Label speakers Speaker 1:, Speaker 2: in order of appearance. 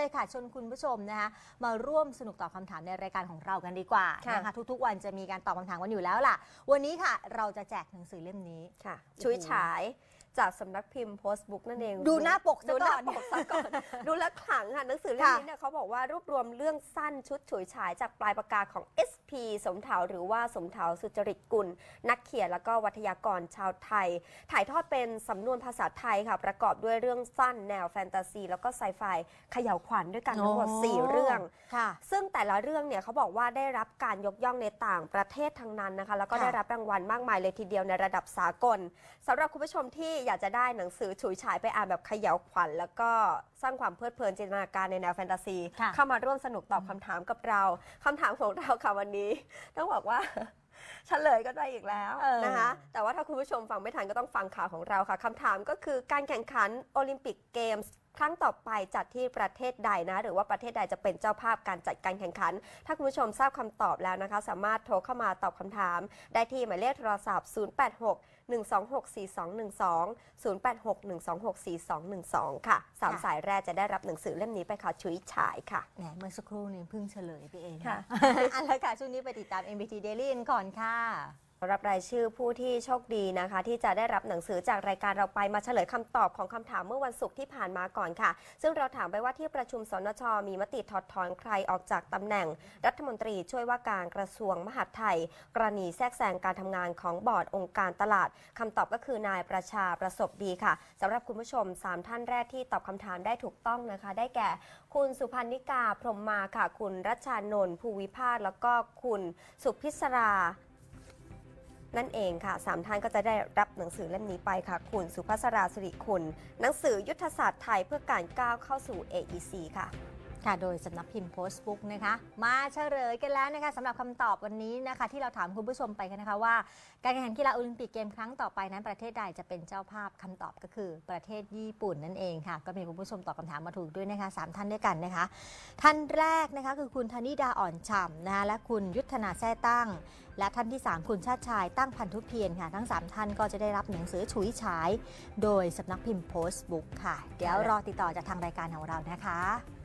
Speaker 1: เลยค่ะชวนคุณผู้ชมนะคะมาร่วมสนุกตอบคำถามในรายการของเรากันดีกว่า
Speaker 2: ค่ะ
Speaker 1: นะคะทุกๆ วันจะมีการตอบคำถามกันอยู่แล้วล่ะ วันนี้ค่ะ เราจะแจกหนังสือเล่มนี้
Speaker 2: ค่ะชุยฉายจากสำนักพิมพ์โพสต์บุ๊กนั่นเอง
Speaker 1: ดูหน้าปกซะ
Speaker 2: ดูหน้า
Speaker 1: ก่อน
Speaker 2: ปกซะก่อน ดูแลวขลังค่ะหนังสือเล่ม
Speaker 1: ค่ะ
Speaker 2: นี้เนี่ยเขาบอกว่ารวบรวมเรื่องสั้นชุดฉุยฉายจากปลายปากกาของ SP สมเถาหรือว่าสมเถาสุจริตกุล นักเขียนแล้วก็วัทยากรชาวไทย ถ่ายทอดเป็นสำนวนภาษาไทยค่ะ ประกอบด้วยเรื่องสั้นแนวแฟนตาซี แล้วก็ไซไฟเขย่าวขวัญด้วยกันทั้งหมดสี่เรื่อง
Speaker 1: ค่ะ
Speaker 2: ซึ่งแต่ละเรื่องเนี่ยเขาบอกว่าได้รับการยกย่องในต่างประเทศทั้งนั้นนะคะ แล้วก็
Speaker 1: ค่ะ
Speaker 2: ได้รับรางวัลมากมายเลยทีเดียวในระดับสากลสำหรับคุณผู้ชมที่อยากจะได้หนังสือฉุยฉายไปอ่านแบบเขย่าวขวัญ แล้วก็สร้างความเพลิดเพลินจินตนาการในแนวแฟนตาซี
Speaker 1: ค่ะ
Speaker 2: เข้ามาร่วมสนุกตอบคำถามกับเราคำถามของเราค่ะวันนี้ต้องบอกว่าเฉลยก็ได้อีกแล้ว
Speaker 1: เออ
Speaker 2: นะคะแต่ว่าถ้าคุณผู้ชมฟังไม่ทันก็ต้องฟังข่าวของเราค่ะคำถามก็คือการแข่งขันโอลิมปิกเกมส์ ครั้งต่อไปจัดที่ประเทศใดนะ หรือว่าประเทศใดจะเป็นเจ้าภาพการจัดการแข่งขัน ถ้าคุณผู้ชมทราบคำตอบแล้วนะคะ สามารถโทรเข้ามาตอบคำถาม ได้ที่หมายเลขโทรศัพท์ 086 126 4212 086 126 4212 ค่ะสาม
Speaker 1: ค่ะ
Speaker 2: สายแรกจะได้รับหนังสือเล่มนี้ไปค่ะชุยฉายค่ะ
Speaker 1: แหมเมื่อสักครู่นี้เพิ่งเฉลยไปเอง
Speaker 2: ค่ะ
Speaker 1: อันแล้วค่ะช่วงนี้ไปติดตาม MBT Daily กันก่อนค่ะ
Speaker 2: สำหรับรายชื่อผู้ที่โชคดีนะคะ ที่จะได้รับหนังสือจากรายการเราไปมาเฉลยคำตอบของคำถามเมื่อวันศุกร์ที่ผ่านมาก่อนค่ะ ซึ่งเราถามไปว่าที่ประชุมสนช มีมติถอดถอนใครออกจากตำแหน่ง รัฐมนตรีช่วยว่าการกระทรวงมหาดไทย กรณีแทรกแซงการทำงานของบอร์ดองค์การตลาดคำตอบก็คือนายประชาประสบดีค่ะสำหรับคุณผู้ชม 3 ท่านแรกที่ตอบคำถามได้ถูกต้องนะคะ ได้แก่ คุณสุพันนิกาพรมมาค่ะ คุณรัชานนท์ภูวิพาสแล้วก็คุณสุพิศรา นั่นเองค่ะสามท่านก็จะได้รับหนังสือเล่มนี้ไปค่ะ คุณสุภัสราสิริคุณ หนังสือยุทธศาสตร์ไทยเพื่อการก้าวเข้าสู่ AEC ค่ะ
Speaker 1: ค่ะโดยสำนักพิมพ์โพสต์บุ๊กนะคะ มาเฉลยกันแล้วนะคะสำหรับคำตอบวันนี้นะคะ ที่เราถามคุณผู้ชมไปกันนะคะว่า การแข่งขันกีฬาโอลิมปิกเกมครั้งต่อไปนั้นประเทศใดจะเป็นเจ้าภาพคำตอบก็คือประเทศญี่ปุ่นนั่นเองค่ะ ก็มีคุณผู้ชมตอบคำถามมาถูกด้วยนะคะสามท่านด้วยกันนะคะ ท่านแรกนะคะคือคุณธนิดาอ่อนฉ่ำนะคะและคุณยุทธนาแท้ตั้ง และท่านที่ 3 คุณชาติชายตั้งพันธุเพียรค่ะ ทั้ง 3 ท่านก็จะได้รับหนังสือฉุยฉาย โดยสำนักพิมพ์โพสต์บุ๊กค่ะ เดี๋ยวรอติดต่อจากทางรายการของเรานะคะ